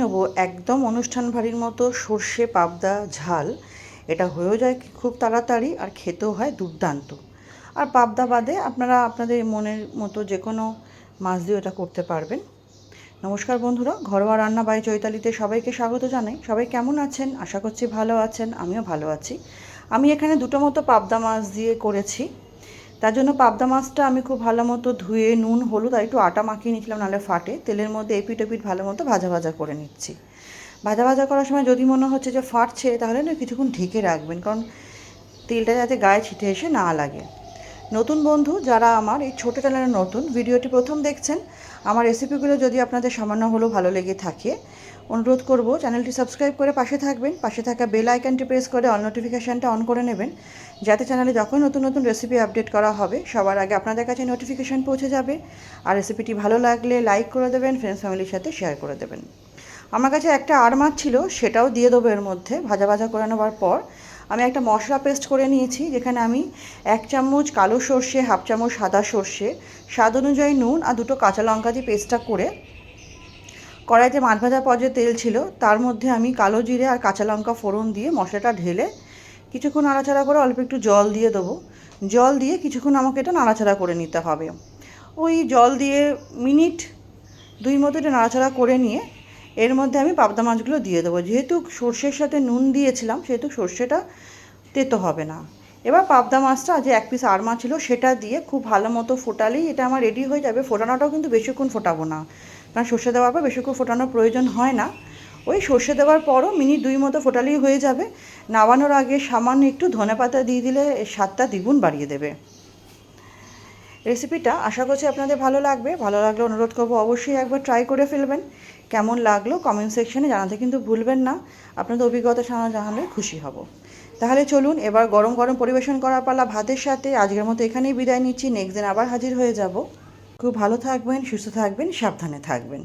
নেব একদম অনুষ্ঠান ভারীর মতো সর্ষে, পাবদা, ঝাল। এটা হয়েও যায় খুব তাড়াতাড়ি আর খেতেও হয় দুর্দান্ত। আর পাবদা বাদে আপনারা আপনাদের মনের মতো যে কোনো মাছ দিয়ে এটা করতে পারবেন। নমস্কার বন্ধুরা, ঘরোয়া রান্না বাই চৈতালিতে সবাইকে স্বাগত জানাই। সবাই কেমন আছেন? আশা করছি ভালো আছেন, আমিও ভালো আছি। আমি এখানে দুটো মতো পাবদা মাছ দিয়ে করেছি। তার জন্য পাবদা মাছটা আমি খুব ভালো মতো ধুয়ে নুন, হলুদ আর একটু আটা মাখিয়ে নিয়েছিলাম নাহলে ফাটে। তেলের মধ্যে এপিট এপিট ভালো মতো ভাজা ভাজা করে নিচ্ছি। ভাজা ভাজা করার সময় যদি মনে হচ্ছে যে ফাটছে, তাহলে না কিছুক্ষণ ঢেকে রাখবেন, কারণ তেলটা যাতে গায়ে ছিটে এসে না লাগে। নতুন বন্ধু যারা আমার, এই ছোটো চ্যানেলে নতুন, ভিডিওটি প্রথম দেখছেন, আমার রেসিপিগুলো যদি আপনাদের সামান্য হলেও ভালো লেগে থাকে, অনুরোধ করব চ্যানেলটি সাবস্ক্রাইব করে পাশে থাকবেন, পাশে থাকা বেল আইকনটি প্রেস করে অল নোটিফিকেশানটা অন করে নেবেন, যাতে চ্যানেলে যখন নতুন নতুন রেসিপি আপডেট করা হবে, সবার আগে আপনাদের কাছে নোটিফিকেশান পৌঁছে যাবে, আর রেসিপিটি ভালো লাগলে লাইক করে দেবেন ফ্রেন্ডস ফ্যামিলির সাথে শেয়ার করে দেবেন। আমার কাছে একটা আর মাছ ছিল, সেটাও দিয়ে দেবো এর মধ্যে, ভাজা ভাজা করে নেওয়ার পর। আমি একটা মশলা পেস্ট করে নিয়েছি, যেখানে আমি এক চামচ কালো সর্ষে, হাফ চামচ সাদা সর্ষে, স্বাদ অনুযায়ী নুন আর দুটো কাঁচা লঙ্কা দিয়ে পেস্টটা করে কড়াইতে মাছ ভাজা পর যে তেল ছিল, তার মধ্যে আমি কালো জিরে আর কাঁচা লঙ্কা ফোড়ন দিয়ে মশলাটা ঢেলে কিছুক্ষণ নাড়াচাড়া করে অল্প একটু জল দিয়ে দেবো। জল দিয়ে কিছুক্ষণ আমাকে এটা নাড়াচাড়া করে নিতে হবে। ওই জল দিয়ে মিনিট দুই মতো এটা নাড়াচাড়া করে নিয়ে এর মধ্যে আমি পাবদা মাছগুলো দিয়ে দেবো। যেহেতু সর্ষের সাথে নুন দিয়েছিলাম, সেহেতু সর্ষেটা তেতো হবে না। এবার পাবদা মাছটা যে এক পিস আর মাছ ছিল, সেটা দিয়ে খুব ভালো মতো ফোটালেই এটা আমার রেডি হয়ে যাবে। ফোটানোটাও কিন্তু বেশিক্ষণ ফোটাবো না। কারণ সর্ষে দেওয়ার পর বেশিক্ষণ ফোটানোর প্রয়োজন হয় না। ওই সর্ষে দেওয়ার পরও মিনিট দুই মতো ফোটালেই হয়ে যাবে। নামানোর আগে সামান্য একটু ধনে পাতা দিয়ে দিলে স্বাদটা দ্বিগুণ বাড়িয়ে দেবে। রেসিপিটা আশা করছি আপনাদের ভালো লাগবে। ভালো লাগলে অনুরোধ করব অবশ্যই একবার ট্রাই করে ফেলবেন। কেমন লাগল কমেন্ট সেকশনে জানাতে কিন্তু ভুলবেন না। আপনাদের অভিজ্ঞতা জানা জানালে খুশি হব। তাহলে চলুন, এবার গরম গরম পরিবেশন করার পালা ভাতের সাথে। আজকের মতো এখানেই বিদায় নিচ্ছি। নেক্সট দিন আবার হাজির হয়ে যাব। খুব ভালো থাকবেন, সুস্থ থাকবেন, সাবধানে থাকবেন।